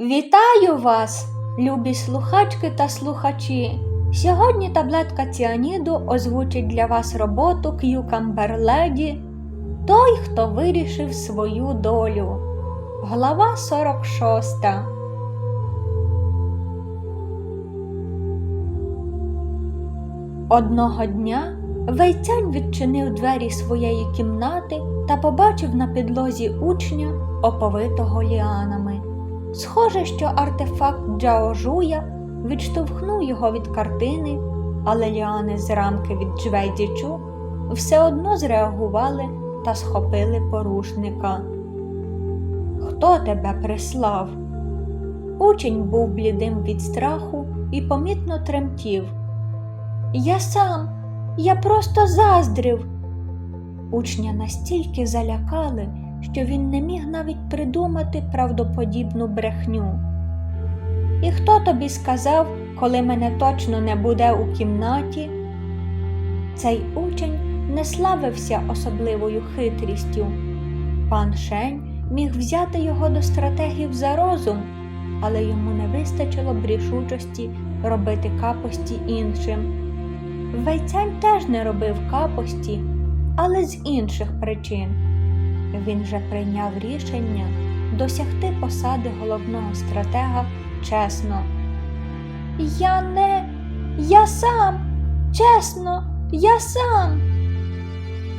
Вітаю вас, любі слухачки та слухачі! Сьогодні таблетка ціаніду озвучить для вас роботу Lady Той, хто вирішив свою долю. Глава 46. Одного дня Вейцянь відчинив двері своєї кімнати та побачив на підлозі учня, оповитого ліанами. Схоже, що артефакт Джао Жуя відштовхнув його від картини, але ліани з рамки від Джвейдічу все одно зреагували та схопили порушника. Хто тебе прислав? Учень був блідим від страху і помітно тремтів. Я сам, я просто заздрив. Учня настільки залякали, що він не міг навіть придумати правдоподібну брехню. І хто тобі сказав, коли мене точно не буде у кімнаті? Цей учень не славився особливою хитрістю. Пан Шень міг взяти його до стратегів за розум, але йому не вистачило б рішучості робити капості іншим. Вейцянь теж не робив капості, але з інших причин. Він же прийняв рішення досягти посади головного стратега чесно. Я не, я сам, чесно, я сам.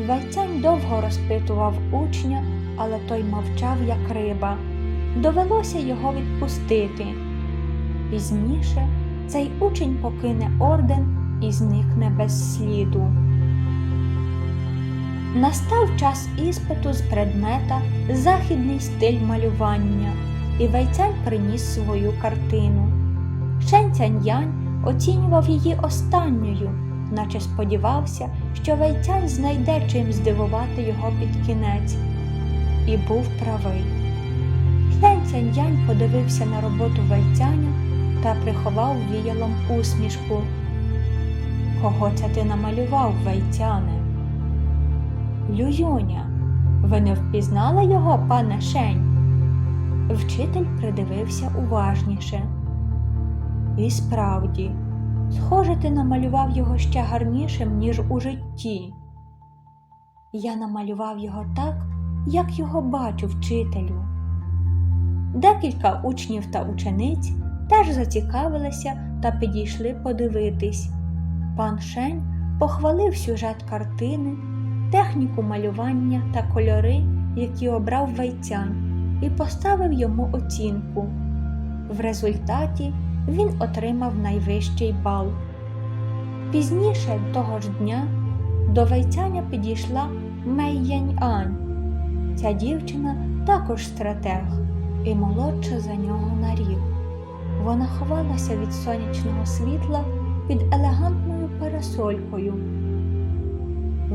Вайцянь довго розпитував учня, але той мовчав, як риба. Довелося його відпустити. Пізніше цей учень покине орден і зникне без сліду. Настав час іспиту з предмета Західний стиль малювання, і Вайцянь приніс свою картину. Шен Цяньянь оцінював її останньою, наче сподівався, що Вайцянь знайде чим здивувати його під кінець. І був правий. Шен подивився на роботу Вайцяня та приховав віялом усмішку. Кого це ти намалював, Вайцяне? Лююня, ви не впізнали його, пане Шень? Вчитель придивився уважніше. І справді, схоже, ти намалював його ще гарнішим, ніж у житті. Я намалював його так, як його бачу вчителю. Декілька учнів та учениць теж зацікавилися та підійшли подивитись. Пан Шень похвалив сюжет картини, техніку малювання та кольори, які обрав Вайцянь, і поставив йому оцінку. В результаті він отримав найвищий бал. Пізніше того ж дня до Вайцяня підійшла Мей Янь-Ань. Ця дівчина також стратег і молодша за нього на рік. Вона ховалася від сонячного світла під елегантною парасолькою.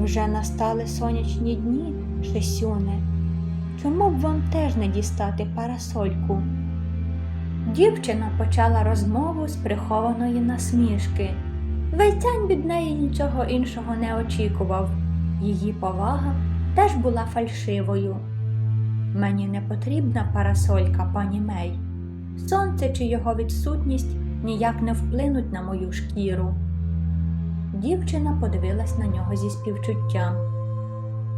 Вже настали сонячні дні, Шесюне. Чому б вам теж не дістати парасольку? Дівчина почала розмову з прихованої насмішки. Вейцянь від неї нічого іншого не очікував. Її повага теж була фальшивою. Мені не потрібна парасолька, пані Мей. Сонце чи його відсутність ніяк не вплинуть на мою шкіру. Дівчина подивилась на нього зі співчуттям.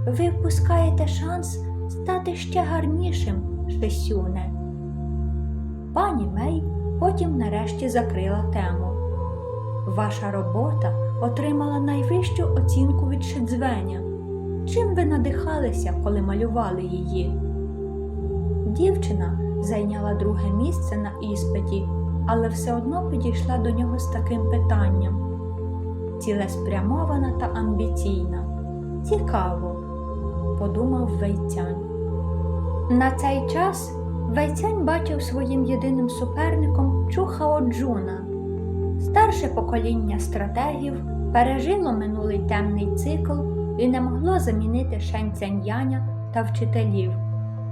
Ви впускаєте шанс стати ще гарнішим, Шесюне. Пані Мей потім нарешті закрила тему. Ваша робота отримала найвищу оцінку від Шидзвеня. Чим ви надихалися, коли малювали її? Дівчина зайняла друге місце на іспиті, але все одно підійшла до нього з таким питанням цілеспрямована та амбіційна. Цікаво, подумав Вейцянь. На цей час Вейцянь бачив своїм єдиним суперником Чухао Джуна. Старше покоління стратегів пережило минулий темний цикл і не могло замінити Шень Цяньяня та вчителів,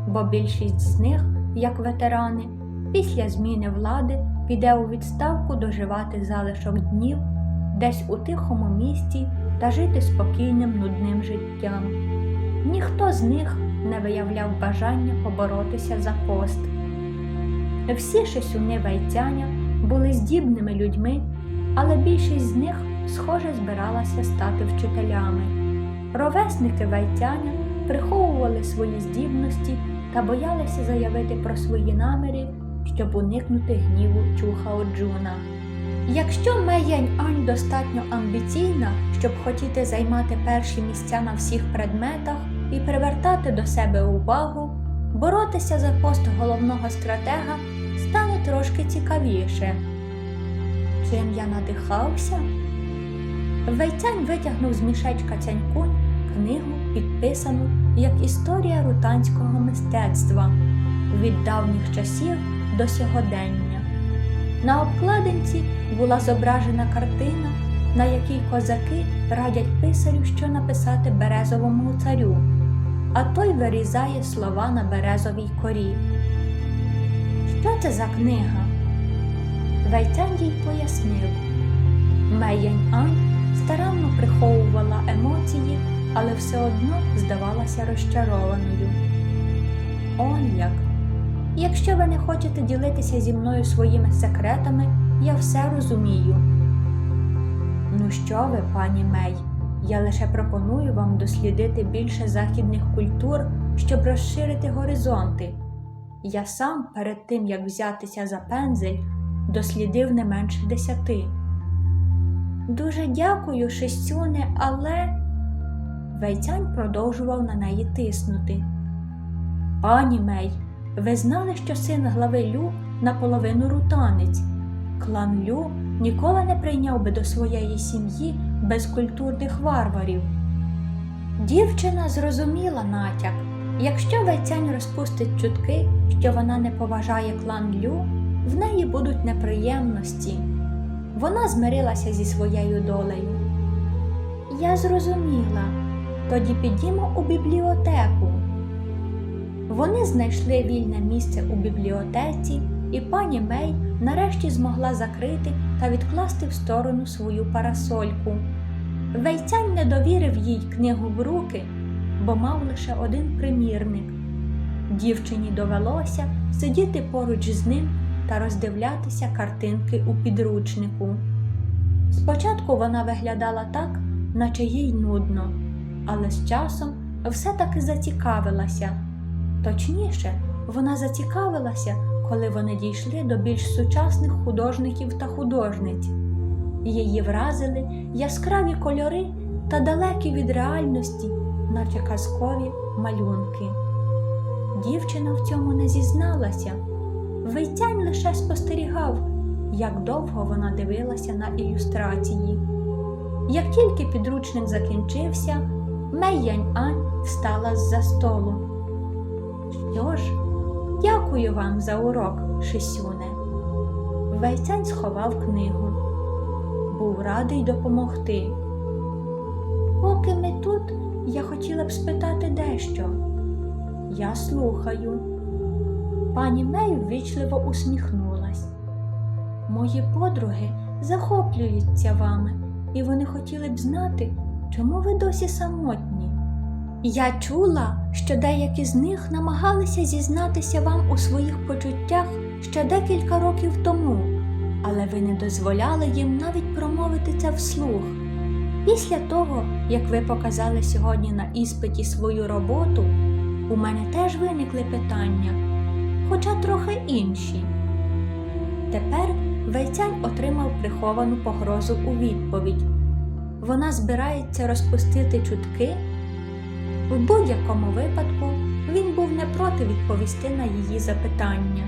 бо більшість з них, як ветерани, після зміни влади піде у відставку доживати залишок днів десь у тихому місті та жити спокійним нудним життям. Ніхто з них не виявляв бажання поборотися за пост. Всі шесюни Вайцяня були здібними людьми, але більшість з них, схоже, збиралася стати вчителями. Ровесники Вайцяня приховували свої здібності та боялися заявити про свої наміри, щоб уникнути гніву Чухао Джуна. Якщо Меянь Ань достатньо амбіційна, щоб хотіти займати перші місця на всіх предметах і привертати до себе увагу, боротися за пост головного стратега стане трошки цікавіше. Чим я надихався? Вейцянь витягнув з мішечка цянькунь книгу, підписану як історія рутанського мистецтва від давніх часів до сьогодення. На обкладинці була зображена картина, на якій козаки радять писарю, що написати березовому царю, а той вирізає слова на березовій корі. Що це за книга? Вейцян їй пояснив. Меянь Ань старанно приховувала емоції, але все одно здавалася розчарованою. Он як. Якщо ви не хочете ділитися зі мною своїми секретами, я все розумію. Ну що ви, пані Мей, я лише пропоную вам дослідити більше західних культур, щоб розширити горизонти. Я сам перед тим, як взятися за пензель, дослідив не менше десяти. Дуже дякую, Шестюне, але. Вейцянь продовжував на неї тиснути. Пані Мей, ви знали, що син глави Лю наполовину рутанець. Клан Лю ніколи не прийняв би до своєї сім'ї безкультурних варварів. Дівчина зрозуміла натяк. Якщо Вейцянь розпустить чутки, що вона не поважає клан Лю, в неї будуть неприємності. Вона змирилася зі своєю долею. Я зрозуміла, тоді підімо у бібліотеку. Вони знайшли вільне місце у бібліотеці, і пані Мей нарешті змогла закрити та відкласти в сторону свою парасольку. Вейцянь не довірив їй книгу в руки, бо мав лише один примірник. Дівчині довелося сидіти поруч з ним та роздивлятися картинки у підручнику. Спочатку вона виглядала так, наче їй нудно, але з часом все-таки зацікавилася. Точніше, вона зацікавилася, коли вони дійшли до більш сучасних художників та художниць. Її вразили яскраві кольори та далекі від реальності, наче казкові малюнки. Дівчина в цьому не зізналася. Вейцянь лише спостерігав, як довго вона дивилася на ілюстрації. Як тільки підручник закінчився, Мейянь Ань встала з-за столу. Що ж, дякую вам за урок, Шисюне. Вейцянь сховав книгу. Був радий допомогти. Поки ми тут, я хотіла б спитати дещо. Я слухаю. Пані Мей ввічливо усміхнулась. Мої подруги захоплюються вами, і вони хотіли б знати, чому ви досі самотні. Я чула, що деякі з них намагалися зізнатися вам у своїх почуттях ще декілька років тому, але ви не дозволяли їм навіть промовити це вслух. Після того, як ви показали сьогодні на іспиті свою роботу, у мене теж виникли питання, хоча трохи інші. Тепер Вейцянь отримав приховану погрозу у відповідь. Вона збирається розпустити чутки. В будь-якому випадку він був не проти відповісти на її запитання.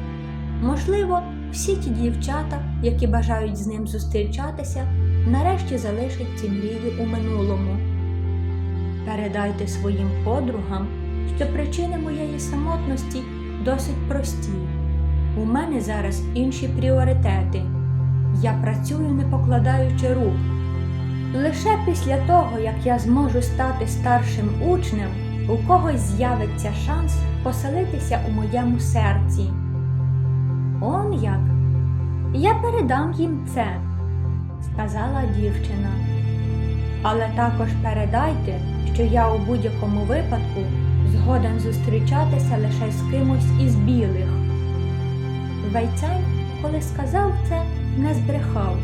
Можливо, всі ті дівчата, які бажають з ним зустрічатися, нарешті залишать ці мрії у минулому. Передайте своїм подругам, що причини моєї самотності досить прості. У мене зараз інші пріоритети. Я працюю, не покладаючи рук. Лише після того, як я зможу стати старшим учнем, у когось з'явиться шанс поселитися у моєму серці. Он як? Я передам їм це, сказала дівчина. Але також передайте, що я у будь-якому випадку згоден зустрічатися лише з кимось із білих. Вайцань, коли сказав це, не збрехав.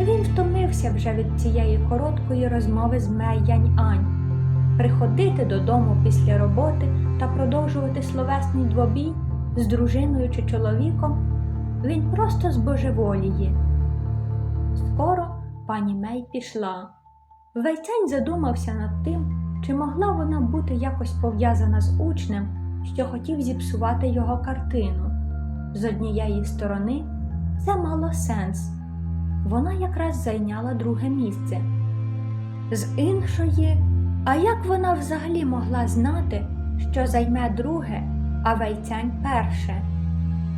Він втомився вже від цієї короткої розмови з Мей Янь-Ань. Приходити додому після роботи та продовжувати словесний двобій з дружиною чи чоловіком він просто збожеволіє. Скоро пані Мей пішла. Вейцянь задумався над тим, чи могла вона бути якось пов'язана з учнем, що хотів зіпсувати його картину. З однієї сторони, це мало сенс. Вона якраз зайняла друге місце. З іншої, а як вона взагалі могла знати, що займе друге, а вейцянь перше?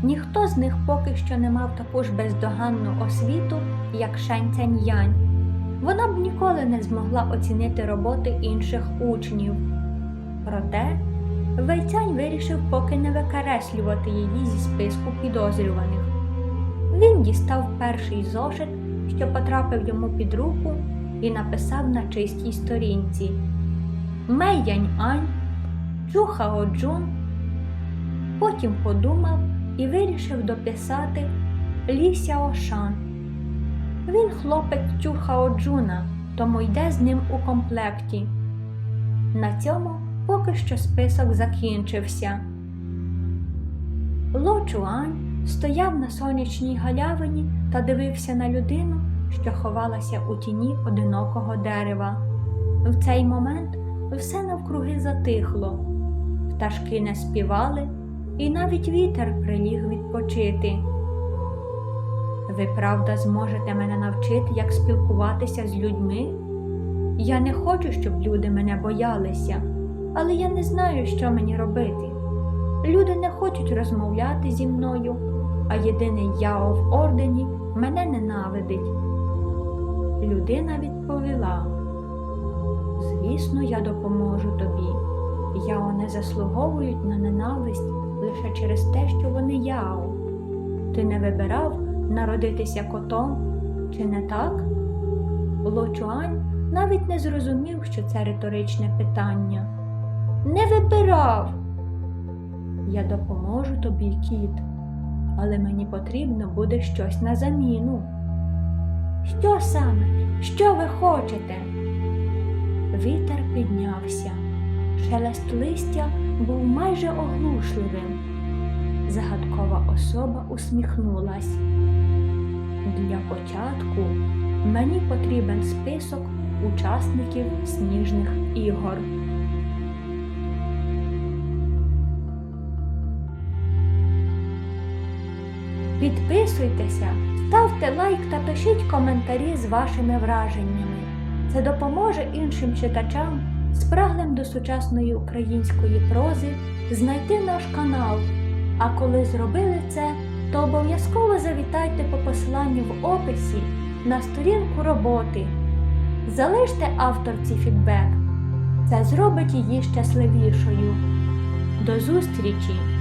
Ніхто з них поки що не мав таку ж бездоганну освіту, як Шень Цянь-Янь. Вона б ніколи не змогла оцінити роботи інших учнів. Проте Вейцянь вирішив поки не викареслювати її зі списку підозрюваних. Він дістав перший зошит, що потрапив йому під руку, і написав на чистій сторінці Мей Янь Ань, Чу Хао Джун. Потім подумав і вирішив дописати Лі Сяо Шан. Він хлопець Чу Хао Джуна, тому йде з ним у комплекті. На цьому поки що список закінчився. Ло Чуань стояв на сонячній галявині та дивився на людину, що ховалася у тіні одинокого дерева. В цей момент все навкруги затихло, пташки не співали, і навіть вітер приліг відпочити. Ви правда зможете мене навчити, як спілкуватися з людьми? Я не хочу, щоб люди мене боялися, але я не знаю, що мені робити. Люди не хочуть розмовляти зі мною, а єдиний Яо в ордені мене ненавидить. Людина відповіла: Звісно, я допоможу тобі. Яо не заслуговують на ненависть лише через те, що вони Яо. Ти не вибирав народитися котом, чи не так? Ло Чуань навіть не зрозумів, що це риторичне питання. Не вибирав. Я допоможу тобі, кіт, але мені потрібно буде щось на заміну. Що саме? Що ви хочете? Вітер піднявся. Шелест листя був майже оглушливим. Загадкова особа усміхнулась. Для початку мені потрібен список учасників сніжних ігор. Підписуйтеся, ставте лайк та пишіть коментарі з вашими враженнями. Це допоможе іншим читачам, спраглим до сучасної української прози, знайти наш канал. А коли зробили це, то обов'язково завітайте по посиланню в описі на сторінку роботи. Залиште авторці фідбек. Це зробить її щасливішою. До зустрічі!